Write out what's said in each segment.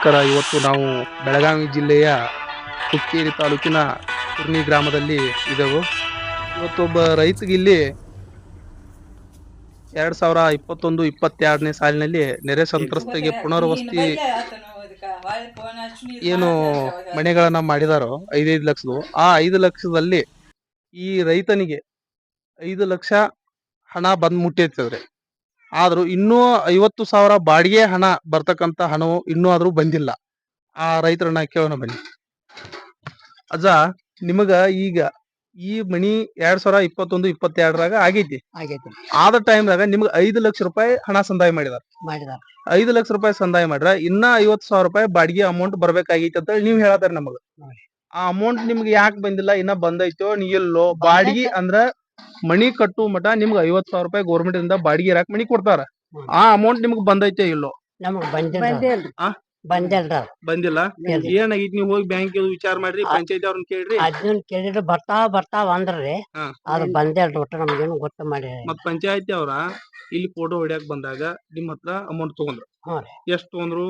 ನಮಸ್ಕಾರ ಇವತ್ತು ನಾವು ಬೆಳಗಾವಿ ಜಿಲ್ಲೆಯ ಹುಕ್ಕೇರಿ ತಾಲೂಕಿನ ಕುರ್ನಿ ಗ್ರಾಮದಲ್ಲಿ ಇದ್ದೆವು. ಇವತ್ತೊಬ್ಬ ರೈತಗೆ ಇಲ್ಲಿ ಎರಡ್ ಸಾವಿರ ಇಪ್ಪತ್ತೊಂದು ಇಪ್ಪತ್ತೆರಡನೇ ಸಾಲಿನಲ್ಲಿ ನೆರೆ ಸಂತ್ರಸ್ತೆಗೆ ಪುನರ್ವಸತಿ ಏನು ಮನೆಗಳನ್ನ ಮಾಡಿದಾರೋ ಐದೈದು ಲಕ್ಷದು ಆ ಐದು ಲಕ್ಷದಲ್ಲಿ ಈ ರೈತನಿಗೆ ಐದು ಲಕ್ಷ ಹಣ ಬಂದ್ ಮುಟ್ಟೈತದ್ರಿ ಆದ್ರೂ ಇನ್ನೂ ಐವತ್ತು ಸಾವಿರ ಬಾಡಿಗೆ ಹಣ ಬರ್ತಕ್ಕಂಥ ಹಣವು ಇನ್ನೂ ಆದರೂ ಬಂದಿಲ್ಲ. ಆ ರೈತರನ್ನ ಕೇಳೋಣ ಬನ್ನಿ. ಅಜ್ಜ ನಿಮಗ ಈಗ ಈ ಮನಿ ಎರಡ್ ಸಾವಿರ ಇಪ್ಪತ್ತೊಂದು ಇಪ್ಪತ್ತೆರಡರಾಗ ಆಗೈತಿ. ಆಗೈತಿ. ಆದ ಟೈಮ್ದಾಗ ನಿಮ್ಗೆ ಐದು ಲಕ್ಷ ರೂಪಾಯಿ ಹಣ ಸಂದಾಯ ಮಾಡಿದಾರ. ಮಾಡಿದಾರ. ಐದು ಲಕ್ಷ ರೂಪಾಯಿ ಸಂದಾಯ ಮಾಡ್ರ ಇನ್ನ ಐವತ್ ಸಾವಿರ ರೂಪಾಯಿ ಬಾಡಿಗೆ ಅಮೌಂಟ್ ಬರ್ಬೇಕಾಗೈತಿ ಅಂತ ಹೇಳಿ ನೀವ್ ಹೇಳತಾರ ನಮಗ. ಆ ಅಮೌಂಟ್ ನಿಮ್ಗೆ ಯಾಕೆ ಬಂದಿಲ್ಲ ಇನ್ನ ಬಂದೈತೋ ನೀ ಎಲ್ಲೋ ಬಾಡಿಗೆ ಅಂದ್ರ ಮನಿ ಕಟ್ಟು ಮಠ ನಿಮ್ಗೆ ಐವತ್ ಸಾವಿರ ರೂಪಾಯಿ ಗೌರ್ಮೆಂಟ್ ಇಂದ ಬಾಡಿಗೆ ಇರಾಕ್ ಮಣಿ ಕೊಡ್ತಾರ. ಆ ಅಮೌಂಟ್ ನಿಮ್ಗೆ ಬಂದೈತೆ ಇಲ್ಲೋ? ನಮಗ್ ಬಂದಿಲ್ಲ. ಆ? ಬಂದಿಲ್ರ. ಬಂದಿಲ್ಲ? ಇಲ್ಲ. ಏನಾಗೈತಿ ನೀವು ಹೋಗಿ ಬ್ಯಾಂಕ್ ವಿಚಾರ ಮಾಡ್ರಿ ಪಂಚಾಯತ್ ಪಂಚಾಯತಿ ಅವ್ರನ್ನ ಕೇಳ್ರಿ. ಅದನ್ನ ಕೇಳಿದ್ರೆ ಬರ್ತಾವ ಬರ್ತಾವ ಅಂದ್ರಿ ಹಾ. ಅದು ಬಂದಿಲ್ರಿ ಒಟ್ಟ ನಮ್ಗೇನು ಗೊತ್ತ ಮಾಡಿ ಮತ್ ಪಂಚಾಯತಿ ಅವ್ರ ಇಲ್ಲಿ ಫೋಟೋ ಹೊಡ್ಯಾಕ್ ಬಂದಾಗ ನಿಮ್ ಹತ್ರ ಅಮೌಂಟ್ ತಗೊಂಡ್ರು. ಹಾ ರೀ. ಎಷ್ಟ್ ತಗೊಂಡ್ರು?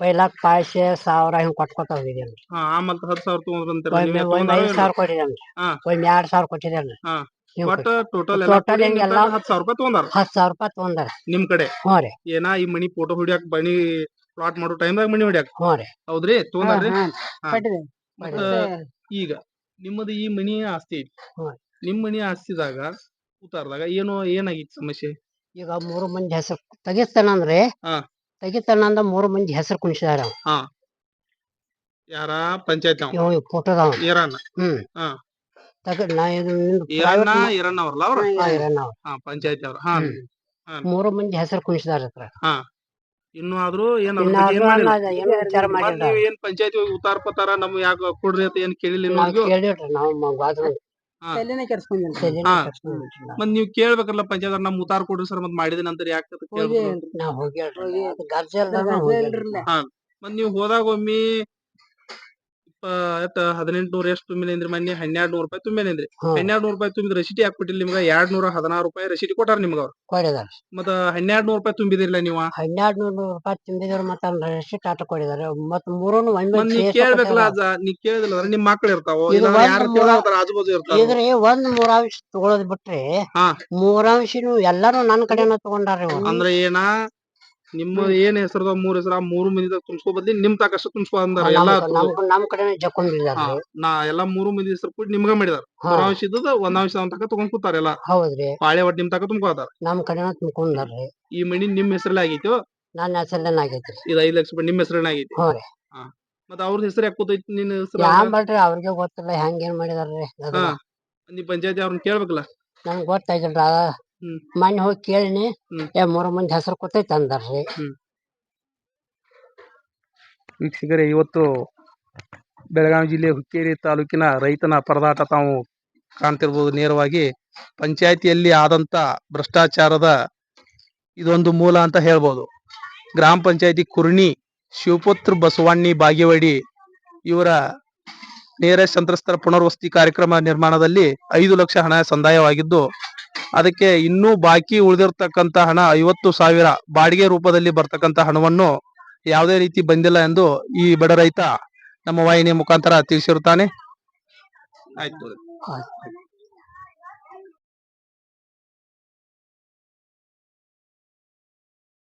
ಪೈಲಾಕ್ ಪಾಯಸೆ ಸಾವಿರ ಹಿಂಗ್ ಕೊಟ್ಕೊತ ಹತ್ ಸಾವಿರ ತಗೊಂಡ್ರು ಅಂತಾರ ಒಮ್ಮೆ ಒಮ್ಮೆ ಐದ್ ಸಾವಿರ ಕೊಟ್ಟಿದೇನ್ರಿ ಹಾ. ಒಮ್ಮೆ ಎರಡ್ ಸಾವಿರ ಕೊಟ್ಟಿದ್ರಿ ಹಾ. ಒಟ್ಟ ಟೋಟಲ್ Total ಹೆಂಗ್ ಎಲ್ಲಾ- ಹತ್ತು ಸಾವಿರ ರೂಪಾಯಿ ತಗೊಂಡಾರ? ಹತ್ತ್ ಸಾವಿರ ರೂಪಾಯಿ ತೊಗೊಂಡಾರ. ನಿಮ್ ಕಡೆ? ಹ್ಞೂ ರೀ. ಏನ ಈ ಮನಿ ಫೋಟೋ ಹೊಡ್ಯಾಕ್ ಮನಿ ಪ್ಲಾಟ್ ಮಾಡೋ ಟೈಮ್ದಾಗ ಮನಿ ಹೊಡ್ಯಾಕ? ಹ್ಞೂ ರೀ. ಹೌದ್ರಿ? ತಗೊಂಡಾರ್ರಿ ಹಾ, ಹಾ. ಕೊಟ್ಟಿದ್ದೇನೆ. ಮತ್ತ ಈಗ ನಿಮ್ಮದು ಈ ಮನಿ ಆಸ್ತಿ ಐತಿ. ನಿಮ್ ಮನಿ ಆಸ್ತಿದಾಗ ಉತ್ತಾರದಾಗ ಏನೋ ಏನಾಗಿತ್ತು ಸಮಸ್ಯೆ? ಈಗ ಮೂರು ಮಂದಿ ಹೆಸರು ತೆಗಿತಾನಂದ್ರಿ ಹಾ. ತೆಗಿತಾನಂದ ಮೂರು ಮಂದಿ ಹೆಸರು ಕುಣಿಸಿದಾರ ಯಾರ? ಪಂಚಾಯತ್ ಇವ್ ಫೋಟೋದವ ಈರಣ್ಣ ಹ್ಮ್. ಹಾ. ತಗ ನಾ ಇದು ನಿಂದು ಈರಣ್ಣ private ಈರಣ್ಣ ಅವ್ರಲ್ಲ ಅವ್ರ? ಹಾ, ಇರೋಣ ಅವ್ರು. ಹಾ ಪಂಚಾಯತಿ ಅವ್ರ. ಹಾ ಹ್ಮ್. ಮೂರು ಮಂದಿ ಹೆಸರು ಕುಣಿಸಿದಾರ ಹತ್ರ. ಇನ್ನು ಆದ್ರೂ ಏನ್ ಬಗ್ಗೆ ಅದು ಮಾಡಿಲ್ಲ? ಅಲ್ಲ, ಏನು ವಿಚಾರ ಮತ್ತ್ ಮಾಡಿಲ್ಲ ನೀವ್ ಏನ್ ಪಂಚಾಯತಿ ಹೋಗಿ ಉತ್ತಾರ ಪತ್ತಾರ ನಮ್ ಯಾಕ ಕೊಡ್ರಿ ಅಂತ ಏನ್ ಕೇಳಿಲ್ಲ ನಾವ್ ಕೇಳಿವ್ರಿ ನಾವು ಗಾದ್ರು ಹಾ. ಮತ್ ನೀವ್ ಕೇಳ್ಬೇಕಲ್ಲ ಪಂಚಾಯತ್ ನಮ್ ಉತ್ತಾರ ಕೊಡ್ರಿ ಸರ್ ಮತ್ ಮಾಡಿದ ನಂತರ ಯಾಕ ಕೇಳ್ಬೇಕು ನಾವ್ ಹೋಗ್ಯಾಳ್ರಿ ಹೋಗಿ-. ಮತ್ ನೀವ್ ಹೋದಾಗ ಒಮ್ಮಿ ಎಷ್ಟ ಹದಿನೆಂಟು ನೂರ ಎಷ್ಟು ತುಂಬಿನೇನ್ರಿ ಮೊನ್ನೆ? ಹನ್ನೆರಡು ನೂರ ರೂಪಾಯಿ ತುಂಬಿನೇನ್ರಿ ಹನ್ನೆರಡು ನೂರ್ ರೂಪಾಯಿ ತುಂಬಿದ ರಸೀಟಿ ಹಾಕ್ಬಿಟ್ಟಿಲ್ಲ ಕೊಟ್ಟಿಲ್ಲ ನಿಮ್ಗ ಎರಡ್ ನೂರ ಹದಿನಾರು ರೂಪಾಯಿ ರಸೀಟಿ ಕೊಟ್ಟಾರ ನಿಮ್ಗ ಅವ್ರು. ಕೊಡಿದಾರ ಮತ್ತ ಹನ್ನೆರಡ್ ನೂರ ರೂಪಾಯಿ ತುಂಬಿದಿರ್ಲ ನೀವು? ಹನ್ನೆರಡ್ ನೂರು ರೂಪಾಯಿ ತುಂಬಿದವ್ರು ಮತ್ತ ರಸೀಟ್ ಆಟ ಕೊಡಿದಾರೆ ಮತ್ತ ಮೂರನ್ನು ಒಮ್ಮೆ ಮತ್ ನೀ ಕೇಳ್ಬೇಕಲ್ಲ. ಅಜ್ಜ ನೀ ಕೇಳಿದಿಲ್ಲ ಅಂದ್ರೆ ನಿಮ್ ಮಕ್ಳು ಇರ್ತಾವ? ಇದು ಇಲ್ಲ ಒಂದ್ ಯಾರ ಮೂರ- ಆಜು ಬಾಜು ಇರ್ತಾವ ಇದ್ರಿ ಒಂದ್ ಮೂರಾಂಶ ತಗೊಳದ್ ಬಿಟ್ರಿ ಹಾ. ಮೂರಾಂಶನು ಎಲ್ಲಾರು ನನ್ ಕಡೆನ ತಗೊಂಡಾರ್ರಿ ಅಂದ್ರೆ ಏನ? ನಿಮ್ಮ ಏನ್ ಹೆಸರದ ಮೂರ್ ಹೆಸರ ಮೂರು ಮಂದಿ ತುಂಬಿಸ್ಕೊ ಬದ್ಲಿ ನಿಮ್ ತಾಕಷ್ಟು ತುಂಬಿಸ್ಕೊ ಅಂದಾರ. ಎಲ್ಲಾ ನಮ್ ನಾ ಎಲ್ಲಾ ಮೂರು ಮಂದಿ ಹೆಸರು ಕೂಡ ನಿಮ್ಗ ಮಾಡಿದಾರ. ಮೂರಾಂಶ ಇದ್ದದ ಒಂದಾಂಶ ತಕ ತಗೊಂಡ್ ಕೂತಾರ ಎಲ್ಲಾ. ಹೌದ್ರಿ. ಪಾಳೆ ಒಟ್ಟು ನಿಮ್ ತಕ ತುಂಬ್ಕೋತಾರ. ನಮ್ ಕಡೆ ತುಂಬ್ಕೊಂಡಾರ್ರಿ. ಈ ಮಣಿ ನಿಮ್ ಹೆಸರಲ್ಲೇ ಆಗೈತಿ? ನನ್ನ ಹೆಸರಲ್ಲೇ ಆಗೈತಿ ಇದು ಐದ್ ಲಕ್ಷ ರೂಪಾಯಿ ನಿಮ್ ಹೆಸರಲ್ಲೇ ಆಗೈತಿ? ಮತ್ತ ಅವ್ರ ಹೆಸರು ಯಾಕೆ ಕೂತೈತಿ ನಿನ್ನ ಹೆಸರು? ಯಾನ್ ಮಾಡ್ರಿ ಅವ್ರಿಗೆ ಗೊತ್ತಿಲ್ಲ ಹೆಂಗ್ ಏನ್ ಮಾಡಿದಾರ್ರಿ. ನೀ ಪಂಚಾಯತಿ ಅವ್ರನ್ನ ಕೇಳ್ಬೇಕಲ್ಲ? ನಮ್ಗ್ ಗೊತ್ತಾಗಿಲ್ರ. ಮೊನ್ನೆ ಹೋಗಿ ಕೇಳಿನಿ. ಏ ಮೂರು ಮಂದಿ ಹೆಸರು ಕೊಟ್ಟೈತೆ ಅಂದಾರ್ರಿ. ವೀಕ್ಷಕರೇ ಇವತ್ತು ಬೆಳಗಾವಿ ಜಿಲ್ಲೆ ಹುಕ್ಕೇರಿ ತಾಲೂಕಿನ ರೈತನ ಪರದಾಟ ತಾವು ಕಾಣ್ತಿರ್ಬೋದು ನೇರವಾಗಿ. ಪಂಚಾಯತಿಯಲ್ಲಿ ಆದಂತ ಭ್ರಷ್ಟಾಚಾರದ ಇದೊಂದು ಮೂಲ ಅಂತ ಹೇಳ್ಬೋದು. ಗ್ರಾಮ ಪಂಚಾಯತಿ ಕುರ್ಣಿ ಶಿವಪುತ್ರ ಬಸವಣ್ಣಿ ಬಾಗೇವಾಡಿ ಇವರ ನೇರ ಸಂತ್ರಸ್ತರ ಪುನರ್ವಸತಿ ಕಾರ್ಯಕ್ರಮ ನಿರ್ಮಾಣದಲ್ಲಿ ಐದು ಲಕ್ಷ ಹಣ ಸಂದಾಯವಾಗಿದ್ದು ಅದಕ್ಕೆ ಇನ್ನೂ ಬಾಕಿ ಉಳಿದಿರ್ತಕ್ಕಂತ ಹಣ ಐವತ್ತು ಸಾವಿರ ಬಾಡಿಗೆ ರೂಪದಲ್ಲಿ ಬರ್ತಕ್ಕಂತ ಹಣವನ್ನು ಯಾವುದೇ ರೀತಿ ಬಂದಿಲ್ಲ ಎಂದು ಈ ಬಡ ರೈತ ನಮ್ಮ ವಾಹಿನಿಯ ಮುಖಾಂತರ ತಿಳಿಸಿರುತ್ತಾನೆ ಆಯ್ತು ಆಯ್ತು.